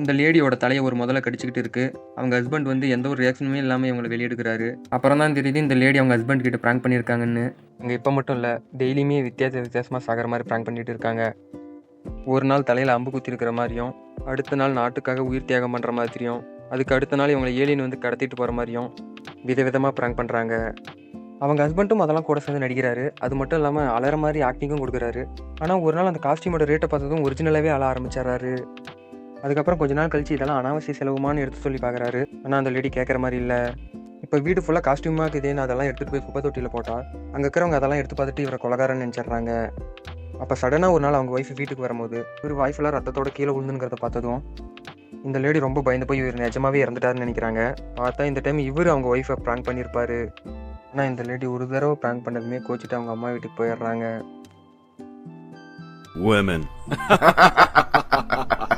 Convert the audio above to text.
இந்த லேடியோட தலையை ஒரு முதல்ல கடிச்சிக்கிட்டு இருக்கு. அவங்க ஹஸ்பண்ட் வந்து எந்த ஒரு ரியாக்ஷனுமே இல்லாமல் இவங்களை வெளியெடுக்கிறாரு. அப்புறம் தான் தெரியுது இந்த லேடி அவங்க ஹஸ்பண்ட் கிட்ட ப்ராங்க் பண்ணியிருக்காங்கன்னு. இங்கே இப்போ மட்டும் இல்லை டெய்லியுமே வித்தியாச வித்தியாசமாக சாகிற மாதிரி ப்ராங்க் பண்ணிட்டு இருக்காங்க. ஒரு நாள் தலையில் அம்பு குத்தி இருக்கிற மாதிரியும் அடுத்த நாள் நாட்டுக்காக உயிர் தியாகம் பண்ணுற மாதிரியும் அதுக்கு அடுத்த நாள் இவங்களை ஏலியன் வந்து கடத்திட்டு போகிற மாதிரியும் விதவிதமாக ப்ராங்க் பண்ணுறாங்க அவங்க ஹஸ்பண்டும் அதெல்லாம் கூட சேர்ந்து நடிக்கிறாரு. அது மட்டும் இல்லாமல் அலற மாதிரி ஆக்டிங்கும் கொடுக்குறாரு. ஆனால் ஒரு நாள் அந்த காஸ்டியூமோட ரேட்டை பார்த்ததும் ஒரிஜினலாகவே அழ ஆரம்பிச்சிடுறாரு. அதுக்கப்புறம் கொஞ்ச நாள் கழிச்சு இதெல்லாம் அனாவசிய செலவுமானு எடுத்து சொல்லி பார்க்குறாரு ஆனால் அந்த லேடி கேட்குற மாதிரி இல்லை. இப்போ வீடு ஃபுல்லாக காஸ்டியூமாக நான் அதெல்லாம் எடுத்துகிட்டு போய் குப்பை தொட்டியில் போட்டால் அங்கே இருக்கிறவங்க அதெல்லாம் எடுத்து பார்த்துட்டு இவரை கொலகாரன்னு நினச்சிடுறாங்க. அப்போ சடனாக ஒரு நாள் அவங்க ஒய்ஃப் வீட்டுக்கு வரும்போது இவர் வாய்ஃபெல்லாம் ரத்தத்தோட கீழே விழுந்துங்கிறத பார்த்ததும் இந்த லேடி ரொம்ப பயந்து போய் இவர் நிஜமாவே இறந்துட்டாருன்னு நினைக்கிறாங்க. பார்த்தா இந்த டைம் இவர் அவங்க ஒய்ஃபை ப்ராங்க் பண்ணியிருப்பாரு ஆனால் இந்த லேடி ஒரு தடவை ப்ராங்க் பண்ணதுமே கோச்சிட்டு அவங்க அம்மா வீட்டுக்கு போயிடுறாங்க. Women.